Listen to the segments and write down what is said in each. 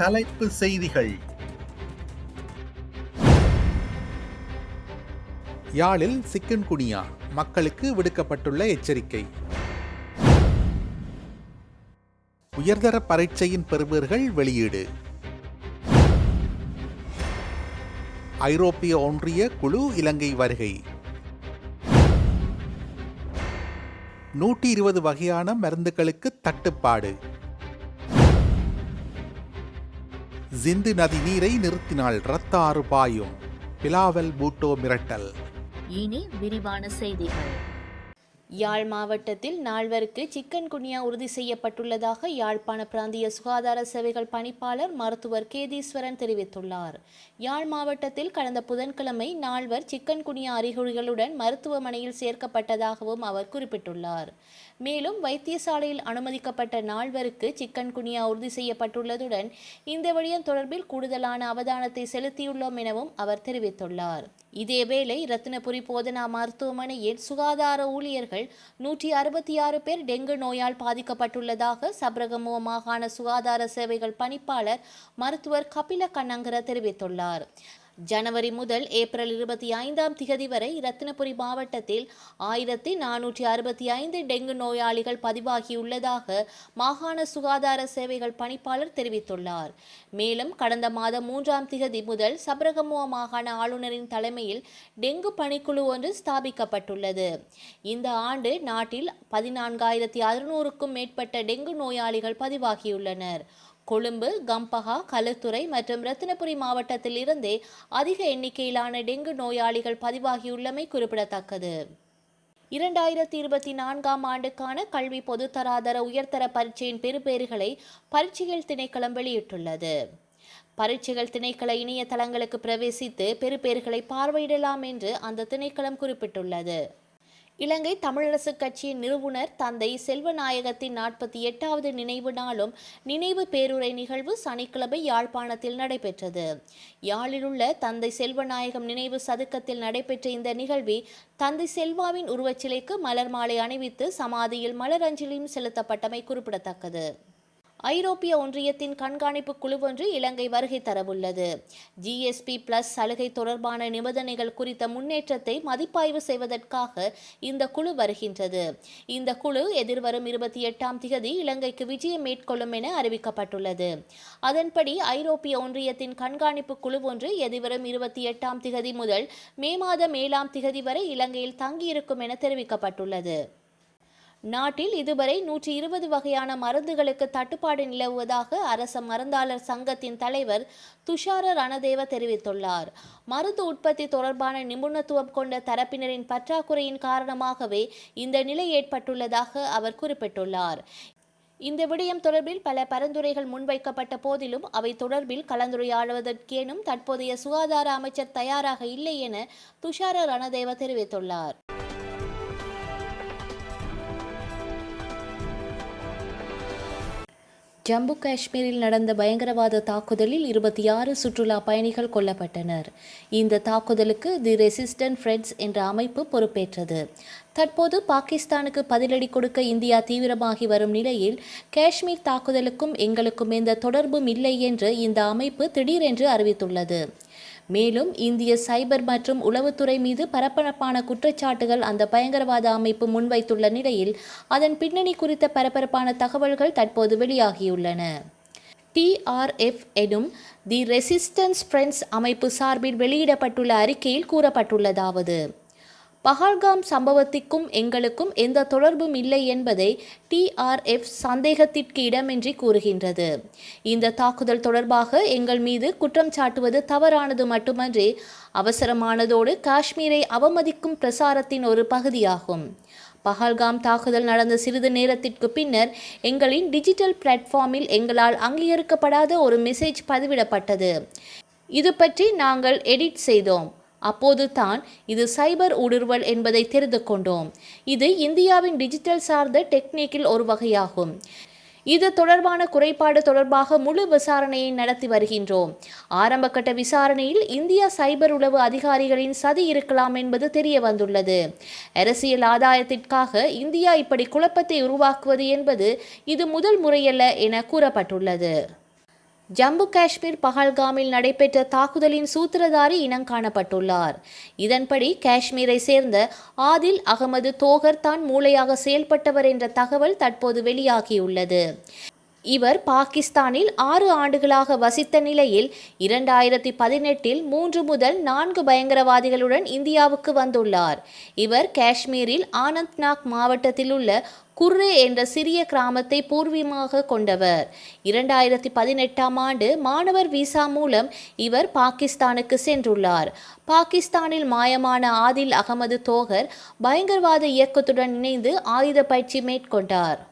தலைப்பு செய்திகள். யாழில் சிக்கன்குனியா மக்களுக்கு விடுக்கப்பட்டுள்ள எச்சரிக்கை. உயர்தர பரீட்சையின் பெறுபேறுகள் வெளியீடு. ஐரோப்பிய ஒன்றிய குழு இலங்கை வருகை. நூற்றி இருபது வகையான மருந்துகளுக்கு தட்டுப்பாடு. ஜிந்து நதி நீரை நிறுத்தினால் இரத்த ஆறு பாயும். பிலாவல் பூட்டோ மிரட்டல். இனி விரிவான செய்திகள். யாழ் மாவட்டத்தில் நால்வருக்கு சிக்கன் குனியா உறுதி செய்யப்பட்டுள்ளதாக யாழ்ப்பாண பிராந்திய சுகாதார சேவைகள் பணிப்பாளர் மருத்துவர் கேதீஸ்வரன் தெரிவித்துள்ளார். யாழ் மாவட்டத்தில் கடந்த புதன்கிழமை நால்வர் சிக்கன் குனியா அறிகுறிகளுடன் மருத்துவமனையில் சேர்க்கப்பட்டதாகவும் அவர் குறிப்பிட்டுள்ளார். மேலும் வைத்தியசாலையில் அனுமதிக்கப்பட்ட நால்வருக்கு சிக்கன் குனியா உறுதி செய்யப்பட்டுள்ளதுடன் இந்த விடயம் தொடர்பில் கூடுதலான அவதானத்தை செலுத்தியுள்ளோம் எனவும் அவர் தெரிவித்துள்ளார். இதேவேளை ரத்தினபுரி போதனா மருத்துவமனையில் சுகாதார ஊழியர்கள் நூற்றி அறுபத்தி ஆறு பேர் டெங்கு நோயால் பாதிக்கப்பட்டுள்ளதாக சபரகமுவ மாகாண சுகாதார சேவைகள் பணிப்பாளர் மருத்துவர் கபில கண்ணங்கர தெரிவித்துள்ளார். ஜனவரி முதல் ஏப்ரல் இருபத்தி ஐந்தாம் திகதி வரை ரத்தினபுரி மாவட்டத்தில் ஆயிரத்தி நானூற்றி அறுபத்தி ஐந்து டெங்கு நோயாளிகள் பதிவாகியுள்ளதாக மாகாண சுகாதார சேவைகள் பணிப்பாளர் தெரிவித்துள்ளார். மேலும் கடந்த மாதம் மூன்றாம் திகதி முதல் சபரகமுவ மாகாண ஆளுநரின் தலைமையில் டெங்கு பணிக்குழு ஒன்று ஸ்தாபிக்கப்பட்டுள்ளது. இந்த ஆண்டு நாட்டில் பதினான்காயிரத்தி அறுநூறுக்கும் மேற்பட்ட டெங்கு நோயாளிகள் பதிவாகியுள்ளனர். கொழும்பு கம்பஹா களுத்துறை மற்றும் ரத்தினபுரி மாவட்டத்தில் இருந்தே அதிக எண்ணிக்கையிலான டெங்கு நோயாளிகள் பதிவாகியுள்ளமை குறிப்பிடத்தக்கது. இரண்டாயிரத்தி இருபத்தி நான்காம் ஆண்டுக்கான கல்வி பொதுத்தராதர உயர்தர பரீட்சையின் பெறுபேறுகளை பரீட்சைகள் திணைக்களம் வெளியிட்டுள்ளது. பரீட்சைகள் திணைக்கள இணையதளங்களுக்கு பிரவேசித்து பெறுபேறுகளை பார்வையிடலாம் என்று அந்த திணைக்களம் குறிப்பிட்டுள்ளது. இலங்கை தமிழரசுக் கட்சியின் நிறுவனர் தந்தை செல்வநாயகத்தின் நாற்பத்தி எட்டாவது நினைவு நாளும் நினைவு பேருரை நிகழ்வு சனிக்கிழமை யாழ்ப்பாணத்தில் நடைபெற்றது. யாழிலுள்ள தந்தை செல்வநாயகம் நினைவு சதுக்கத்தில் நடைபெற்ற இந்த நிகழ்வில் தந்தை செல்வாவின் உருவச்சிலைக்கு மலர் மாலை அணிவித்து சமாதியில் மலரஞ்சலியும் செலுத்தப்பட்டமை குறிப்பிடத்தக்கது. ஐரோப்பிய ஒன்றியத்தின் கண்காணிப்பு குழு ஒன்று இலங்கை வருகை தரவுள்ளது. ஜிஎஸ்பி பிளஸ் சலுகை தொடர்பான நிபந்தனைகள் குறித்த முன்னேற்றத்தை மதிப்பாய்வு செய்வதற்காக இந்த குழு வருகின்றது. இந்த குழு எதிர்வரும் இருபத்தி எட்டாம் திகதி இலங்கைக்கு விஜயம் மேற்கொள்ளும் என அறிவிக்கப்பட்டுள்ளது. அதன்படி ஐரோப்பிய ஒன்றியத்தின் கண்காணிப்பு குழு ஒன்று எதிர்வரும் இருபத்தி எட்டாம் திகதி முதல் மே மாதம் ஏழாம் திகதி வரை இலங்கையில் தங்கியிருக்கும் என தெரிவிக்கப்பட்டுள்ளது. நாட்டில் இதுவரை நூற்றி இருபது வகையான மருந்துகளுக்கு தட்டுப்பாடு நிலவுவதாக அரச மருந்தாளர் சங்கத்தின் தலைவர் துஷார ரணதேவ தெரிவித்துள்ளார். மருந்து உற்பத்தி தொடர்பான நிபுணத்துவம் கொண்ட தரப்பினரின் பற்றாக்குறையின் காரணமாகவே இந்த நிலை ஏற்பட்டுள்ளதாக அவர் குறிப்பிட்டுள்ளார். இந்த விடயம் தொடர்பில் பல பரிந்துரைகள் முன்வைக்கப்பட்ட போதிலும் அவை தொடர்பில் கலந்துரையாடுவதற்கேனும் தற்போதைய சுகாதார அமைச்சர் தயாராக இல்லை என துஷார ரணதேவ தெரிவித்துள்ளார். ஜம்மு காஷ்மீரில் நடந்த பயங்கரவாத தாக்குதலில் இருபத்தி ஆறு சுற்றுலா பயணிகள் கொல்லப்பட்டனர். இந்த தாக்குதலுக்கு தி ரெசிஸ்டன்ட் ஃப்ரெண்ட்ஸ் என்ற அமைப்பு பொறுப்பேற்றது. தற்போது பாகிஸ்தானுக்கு பதிலடி கொடுக்க இந்தியா தீவிரமாகி வரும் நிலையில் காஷ்மீர் தாக்குதலுக்கும் எங்களுக்கும் எந்த தொடர்பும் இல்லை என்று இந்த அமைப்பு திடீரென்று அறிவித்துள்ளது. மேலும் இந்திய சைபர் மற்றும் உளவுத்துறை மீது பரபரப்பான குற்றச்சாட்டுகள் அந்த பயங்கரவாத அமைப்பு முன்வைத்துள்ள நிலையில் அதன் பின்னணி குறித்த பரபரப்பான தகவல்கள் தற்போது வெளியாகியுள்ளன. டிஆர்எஃப் எனும் தி ரெசிஸ்டன்ஸ் ஃப்ரெண்ட்ஸ் அமைப்பு சார்பில் வெளியிடப்பட்டுள்ள அறிக்கையில் கூறப்பட்டுள்ளதாவது. பஹல்காம் சம்பவத்திற்கும் எங்களுக்கும் எந்த தொடர்பும் இல்லை என்பதை டிஆர்எஃப் சந்தேகத்திற்கு இடமின்றி கூறுகின்றது. இந்த தாக்குதல் தொடர்பாக எங்கள் மீது குற்றம் சாட்டுவது தவறானது மட்டுமன்றி அவசரமானதோடு காஷ்மீரை அவமதிக்கும் பிரசாரத்தின் ஒரு பகுதியாகும். பஹல்காம் தாக்குதல் நடந்த சிறிது நேரத்திற்கு பின்னர் எங்களின் டிஜிட்டல் பிளாட்ஃபார்மில் எங்களால் அங்கீகரிக்கப்படாத ஒரு மெசேஜ் பதிவிடப்பட்டது. இது பற்றி நாங்கள் எடிட் செய்தோம். அப்போது தான் இது சைபர் ஊடுருவல் என்பதை தெரிந்து கொண்டோம் இது இந்தியாவின் டிஜிட்டல் சார்ந்த டெக்னிக்கில் ஒரு வகையாகும். இது தொடர்பான குறைபாடு தொடர்பாக முழு விசாரணையை நடத்தி வருகின்றோம். ஆரம்பகட்ட விசாரணையில் இந்தியா சைபர் உளவு அதிகாரிகளின் சதி இருக்கலாம் என்பது தெரிய வந்துள்ளது அரசியல் ஆதாயத்திற்காக இந்தியா இப்படி குழப்பத்தை உருவாக்குவது என்பது இது முதல் முறையல்ல என கூறப்பட்டுள்ளது. ஜம்மு காஷ்மீர் பஹல்காமில் நடைபெற்ற தாக்குதலின் சூத்திரதாரி இனம் காணப்பட்டுள்ளார். இதன்படி காஷ்மீரை சேர்ந்த ஆதில் அகமது தோகர் தான் மூளையாக செயல்பட்டவர் என்ற தகவல் தற்போது வெளியாகியுள்ளது. இவர் பாகிஸ்தானில் ஆறு ஆண்டுகளாக வசித்த நிலையில் இரண்டாயிரத்தி பதினெட்டில் மூன்று முதல் நான்கு பயங்கரவாதிகளுடன் இந்தியாவுக்கு வந்துள்ளார். இவர் காஷ்மீரில் ஆனந்த்நாக் மாவட்டத்தில் உள்ள குர்ரே என்ற சிறிய கிராமத்தை பூர்வீகமாக கொண்டவர். இரண்டாயிரத்தி பதினெட்டாம் ஆண்டு மாணவர் விசா மூலம் இவர் பாகிஸ்தானுக்கு சென்றுள்ளார். பாகிஸ்தானில் மாயமான ஆதில் அகமது தோகர் பயங்கரவாத இயக்கத்துடன் இணைந்து ஆயுத பயிற்சி மேற்கொண்டார்.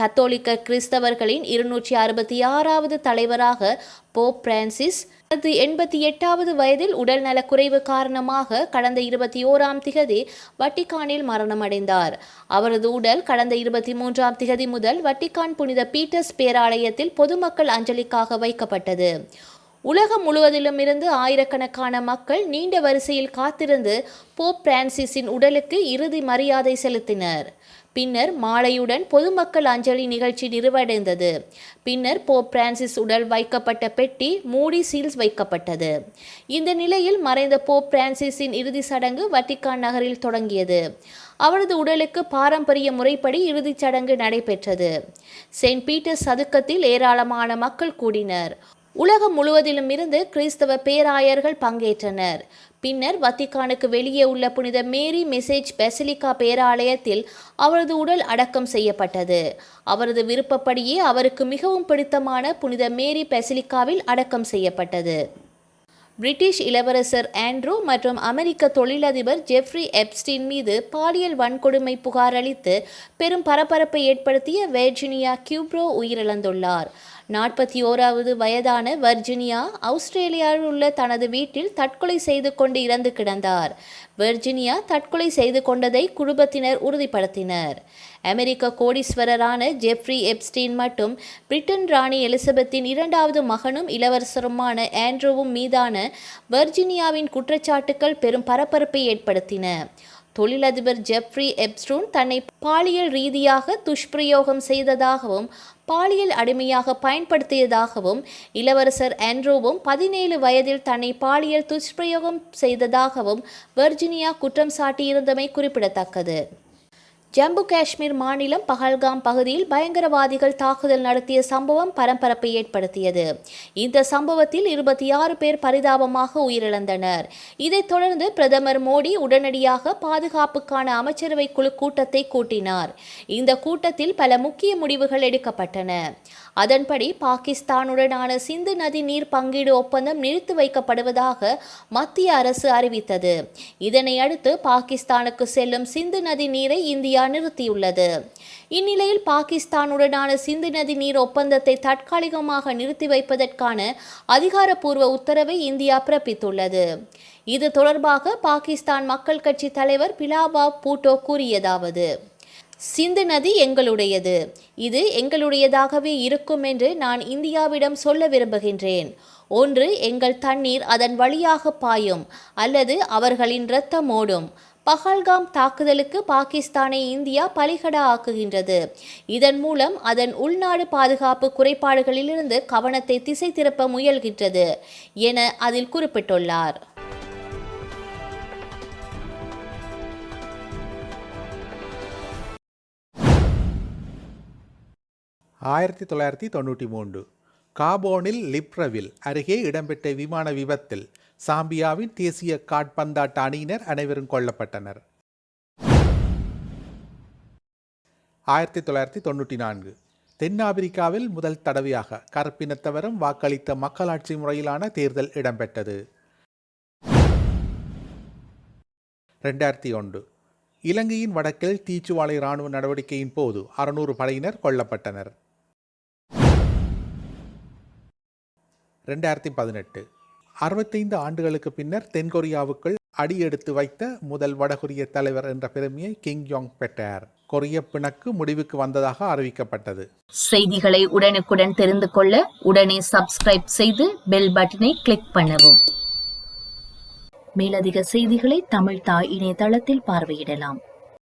கத்தோலிக்க கிறிஸ்தவர்களின் இருநூற்றி அறுபத்தி ஆறாவது தலைவராக போப் பிரான்சிஸ் தனது எண்பத்தி எட்டாவது வயதில் உடல் நலக்குறைவு காரணமாக கடந்த இருபத்தி ஓராம் திகதி வட்டிக்கானில் மரணமடைந்தார். அவரது உடல் கடந்த இருபத்தி மூன்றாம் திகதி முதல் வட்டிக்கான் புனித பீட்டர்ஸ் பேராலயத்தில் பொதுமக்கள் அஞ்சலிக்காக வைக்கப்பட்டது. உலகம் முழுவதிலும் இருந்து ஆயிரக்கணக்கான மக்கள் நீண்ட வரிசையில் காத்திருந்து போப் பிரான்சிஸின் உடலுக்கு இறுதி மரியாதை செலுத்தினர். பின்னர் மாலையுடன் பொதுமக்கள் அஞ்சலி நிகழ்ச்சி நிறைவடைந்தது. பின்னர் போப் பிரான்சிஸ் உடல் வைக்கப்பட்ட பெட்டி மூடி சீல்ஸ் வைக்கப்பட்டது. இந்த நிலையில் மறைந்த போப் பிரான்சிஸின் இறுதி சடங்கு வட்டிக்கான் நகரில் தொடங்கியது. அவரது உடலுக்கு பாரம்பரிய முறைப்படி இறுதிச் சடங்கு நடைபெற்றது. செயின்ட் பீட்டர்ஸ் சதுக்கத்தில் ஏராளமான மக்கள் கூடினர். உலகம் முழுவதிலும் இருந்து கிறிஸ்தவ பேராயர்கள் பங்கேற்றனர். பின்னர் வத்திக்கானுக்கு வெளியே உள்ள புனித மேரி மெசேஜ் பெசிலிக்கா பேராலயத்தில் அவரது உடல் அடக்கம் செய்யப்பட்டது. அவரது விருப்பப்படியே அவருக்கு மிகவும் பிடித்தமான புனித மேரி பெசிலிக்காவில் அடக்கம் செய்யப்பட்டது. பிரிட்டிஷ் இளவரசர் ஆண்ட்ரூ மற்றும் அமெரிக்க தொழிலதிபர் ஜெஃப்ரி எப்ஸ்டின் மீது பாலியல் வன்கொடுமை புகார் அளித்து பெரும் பரபரப்பை ஏற்படுத்திய வெர்ஜினியா கியூப்ரோ உயிரிழந்துள்ளார். நாற்பத்தி ஓராவது வயதான வர்ஜினியா ஆஸ்திரேலியாவில் உள்ள தனது வீட்டில் தற்கொலை செய்து கொண்டு இறந்து கிடந்தார். வர்ஜினியா தற்கொலை செய்து கொண்டதை குடும்பத்தினர் உறுதிப்படுத்தினர். அமெரிக்க கோடீஸ்வரரான ஜெஃப்ரி எப்ஸ்டீன் மற்றும் பிரிட்டன் ராணி எலிசபெத்தின் இரண்டாவது மகனும் இளவரசருமான ஆண்ட்ரோவும் மீதான வர்ஜினியாவின் குற்றச்சாட்டுகள் பெரும் பரபரப்பை ஏற்படுத்தின. தொழிலதிபர் ஜெப்ரி எப்ஸ்டூன் தன்னை பாலியல் ரீதியாக துஷ்பிரயோகம் செய்ததாகவும் பாலியல் அடிமையாக பயன்படுத்தியதாகவும் இளவரசர் ஆண்ட்ரூவும் பதினேழு வயதில் தன்னை பாலியல் துஷ்பிரயோகம் செய்ததாகவும் வர்ஜினியா குற்றம் சாட்டியிருந்தமை குறிப்பிடத்தக்கது. ஜம்மு காஷ்மீர் மாநிலம் பஹல்காம் பகுதியில் பயங்கரவாதிகள் தாக்குதல் நடத்திய சம்பவம் பரபரப்பை ஏற்படுத்தியது. இந்த சம்பவத்தில் இருபத்தி ஆறு பேர் பரிதாபமாக உயிரிழந்தனர். இதைத் தொடர்ந்து பிரதமர் மோடி உடனடியாக பாதுகாப்புக்கான அமைச்சரவை குழு கூட்டத்தை கூட்டினார். இந்த கூட்டத்தில் பல முக்கிய முடிவுகள் எடுக்கப்பட்டன. அதன்படி பாகிஸ்தானுடனான சிந்து நதி நீர் பங்கீடு ஒப்பந்தம் நிறுத்தி வைக்கப்படுவதாக மத்திய அரசு அறிவித்தது. இதனை அடுத்து பாகிஸ்தானுக்கு செல்லும் சிந்து நதி நீரை இந்தியா நிறுத்தியுள்ளது. இந்நிலையில் பாகிஸ்தானுடனான சிந்து நதி நீர் ஒப்பந்தத்தை தற்காலிகமாக நிறுத்தி வைப்பதற்கான அதிகாரப்பூர்வ உத்தரவை இந்தியா பிறப்பித்துள்ளது. இது தொடர்பாக பாகிஸ்தான் மக்கள் கட்சி தலைவர் பிலாபா பூட்டோ கூறியதாவது. சிந்து நதி எங்களுடையது. இது எங்களுடையதாகவே இருக்கும் என்று நான் இந்தியாவிடம் சொல்ல விரும்புகின்றேன். ஒன்று எங்கள் தண்ணீர் அதன் வழியாக பாயும் அல்லது அவர்களின் இரத்தம் ஓடும். பஹல்காம் தாக்குதலுக்கு பாகிஸ்தானை இந்தியா பலிகடா ஆக்குகின்றது. இதன் மூலம் அதன் உள்நாடு பாதுகாப்பு குறைபாடுகளிலிருந்து கவனத்தை திசை திருப்ப முயல்கின்றது என அதில் குறிப்பிட்டுள்ளார். ஆயிரத்தி தொள்ளாயிரத்தி தொண்ணூற்றி மூன்று. காபோனில் லிப்ரவில் அருகே இடம்பெற்ற விமான விபத்தில் சாம்பியாவின் தேசிய காட்பந்தாட்ட அணியினர் அனைவரும் கொல்லப்பட்டனர். ஆயிரத்தி தொள்ளாயிரத்தி தொண்ணூற்றி நான்கு. தென்னாப்பிரிக்காவில் முதல் தடவையாக கருப்பினத்தவரும் வாக்களித்த மக்களாட்சி முறையிலான தேர்தல் இடம்பெற்றது. ரெண்டாயிரத்தி ஒன்று. இலங்கையின் வடக்கில் தீச்சுவாலை இராணுவ நடவடிக்கையின் போது அறுநூறு படையினர் கொல்லப்பட்டனர். ரெண்டாயிரத்தி பதினெட்டு. அறுபத்தைந்து ஆண்டுகளுக்கு பின்னர் தென்கொரியாவுக்குள் அடியெடுத்து வைத்த முதல் வடகொரிய தலைவர் என்ற பெருமையை கிங் யோங் பெற்றார். கொரிய பிணக்கு முடிவுக்கு வந்ததாக அறிவிக்கப்பட்டது. செய்திகளை உடனுக்குடன் தெரிந்து கொள்ள உடனே சப்ஸ்கிரைப் செய்து பெல் பட்டனை கிளிக் பண்ணவும். மேலதிக செய்திகளை தமிழ் தாய் இணையதளத்தில் பார்வையிடலாம்.